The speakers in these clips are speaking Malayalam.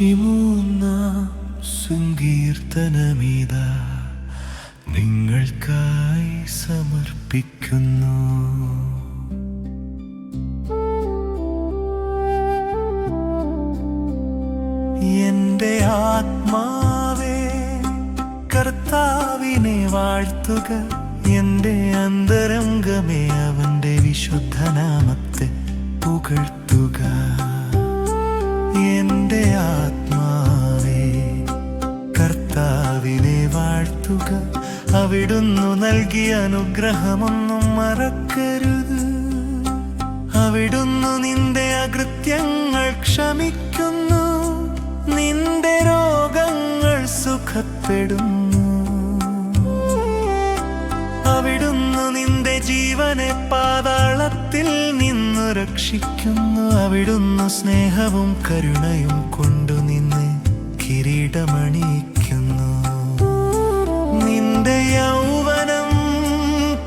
നൂറ്റിമൂന്നാം സങ്കീർത്തനമിത നിങ്ങൾക്കായി സമർപ്പിക്കുന്നു. എന്റെ ആത്മാവേ കർത്താവിനെ വാഴ്ത്തുക. എന്റെ അന്തരംഗമേ അവന്റെ വിശുദ്ധനാമത്തെ പുകഴ്ത്തുക. വാഴ്ത്തുക അവിടുന്നു നൽകിയ അനുഗ്രഹമൊന്നും മറക്കരുത്. അവിടുന്നു നിന്റെ അകൃത്യങ്ങൾ ക്ഷമിക്കുന്നു. നിന്റെ രോഗങ്ങൾ സുഖപ്പെടുന്നു. അവിടുന്നു നിന്റെ ജീവനെ പാതാളത്തിൽ നിന്നു രക്ഷിക്കുന്നു. അവിടുന്ന് സ്നേഹവും കരുണയും കൊണ്ടു നിന്നെ കിരീടമണിയിക്കുന്നു. നിന്റെ യൗവനം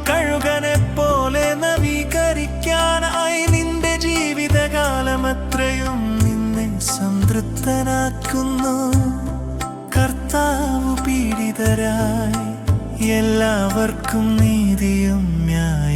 കഴുകനെ പോലെ നവീകരിക്കാനായി നിന്റെ ജീവിതകാലം അത്രയും നിന്നെ സംതൃപ്തനാക്കുന്നു. കർത്താവ് പീഡിതരായി എല്ലാവർക്കും നീതിയും ന്യായവും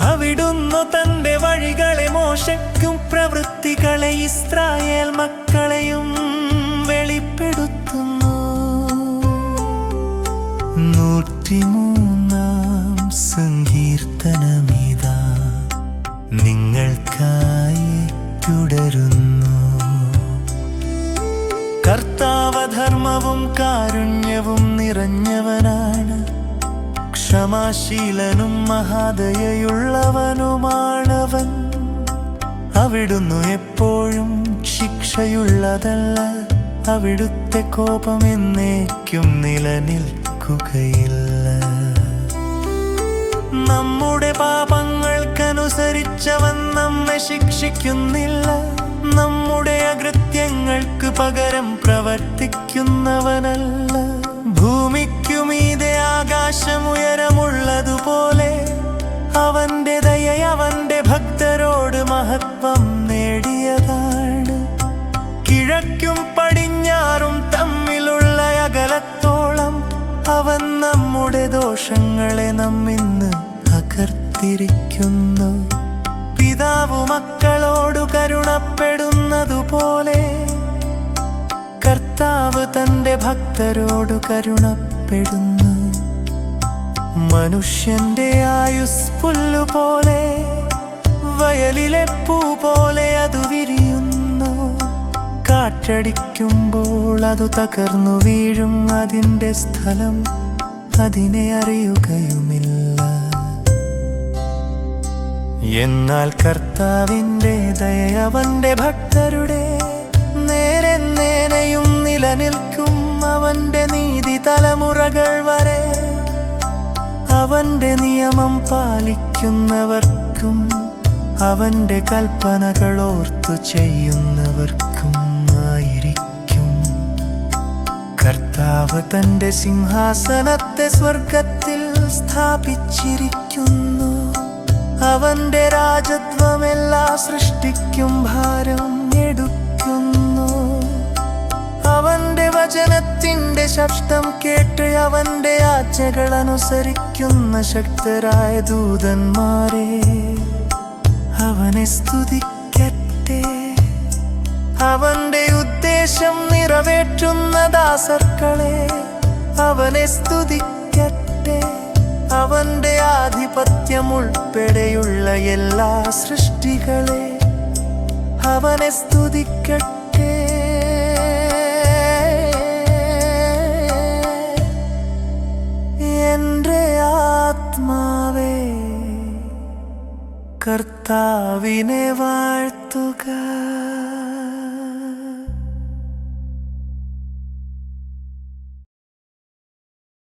അവിടുന്നു തന്റെ വഴികളെ മോശക്കും പ്രവൃത്തികളെ ഇസ്രായേൽ മക്കളെയും വെളിപ്പെടുത്തുന്നു. നൂറ്റിമൂന്നാം സങ്കീർത്തനമിതാ നിങ്ങൾക്കായി തുടരുന്നു. കർത്താവധർമ്മവും കാരുണ്യവും നിറഞ്ഞവനാണ് ക്ഷമാശീലനും മഹാദയുള്ളവനുമാണവൻ അവിടുന്നു എപ്പോഴും ശിക്ഷയുള്ളതല്ല. അവിടുത്തെ കോപം എന്നേക്കും നിലനിൽക്കുകയില്ല. നമ്മുടെ പാപങ്ങൾക്കനുസരിച്ചവൻ നമ്മെ ശിക്ഷിക്കുന്നില്ല. നമ്മുടെ അകൃത്യങ്ങൾക്ക് പകരം പ്രവർത്തിക്കുന്നവനല്ല. ഭൂമിക്കുമീതെ ആകാശമുയരമുള്ളതുപോലെ അവന്റെ ദയ അവന്റെ ഭക്തരോട് മഹത്വം നേടിയതാണ്. കിഴക്കും പടിഞ്ഞാറും തമ്മിലുള്ള അകലത്തോളം അവൻ നമ്മുടെ ദോഷങ്ങളെ നമ്മിന്ന് അകർത്തിരിക്കുന്നു. പിതാവ് മക്കളോട് കരുണപ്പെടുന്നതുപോലെ ഭക്തരോട് കരുണപ്പെടുന്നു. മനുഷ്യന്റെ ആയുസ് പുല്ലുപോലെ വയലിലെ പൂ പോലെ അത് വിരിയുന്നു. കാറ്റടിക്കുമ്പോൾ അത് തകർന്നു വീഴും അതിന്റെ സ്ഥലം അതിനെ അറിയുകയുമില്ല. എന്നാൽ കർത്താവിന്റെ ദയ അവന്റെ ഭക്തരുടെ തലമുറകൾ വരെ അവന്റെ നിയമം പാലിക്കുന്നവർക്കും അവന്റെ കൽപ്പനകൾ ഓർത്തു ചെയ്യുന്നവർക്കും ആയിരിക്കും കർത്താവ് തന്റെ സിംഹാസനത്തെ സ്വർഗത്തിൽ സ്ഥാപിച്ചിരിക്കുന്നു. അവന്റെ രാജത്വം എല്ലാ സൃഷ്ടിക്കും ഭാരം എടുക്കുന്നു. അവന്റെ വചനത്തിന്റെ ശബ്ദം കേട്ട് അവന്റെ ആജ്ഞകൾ അനുസരിക്കുന്ന ശക്തരായ ദൂതന്മാരെ അവനെ സ്തുതിക്കട്ടെ. അവന്റെ ഉദ്ദേശം നിറവേറ്റുന്ന ദാസർക്കളെ അവനെ സ്തുതിക്കട്ടെ. അവന്റെ ആധിപത്യം ഉൾപ്പെടെയുള്ള എല്ലാ സൃഷ്ടികളെ അവനെ സ്തുതിക്കട്ടെ. കർത്താവിനെ വാഴ്ത്തുക.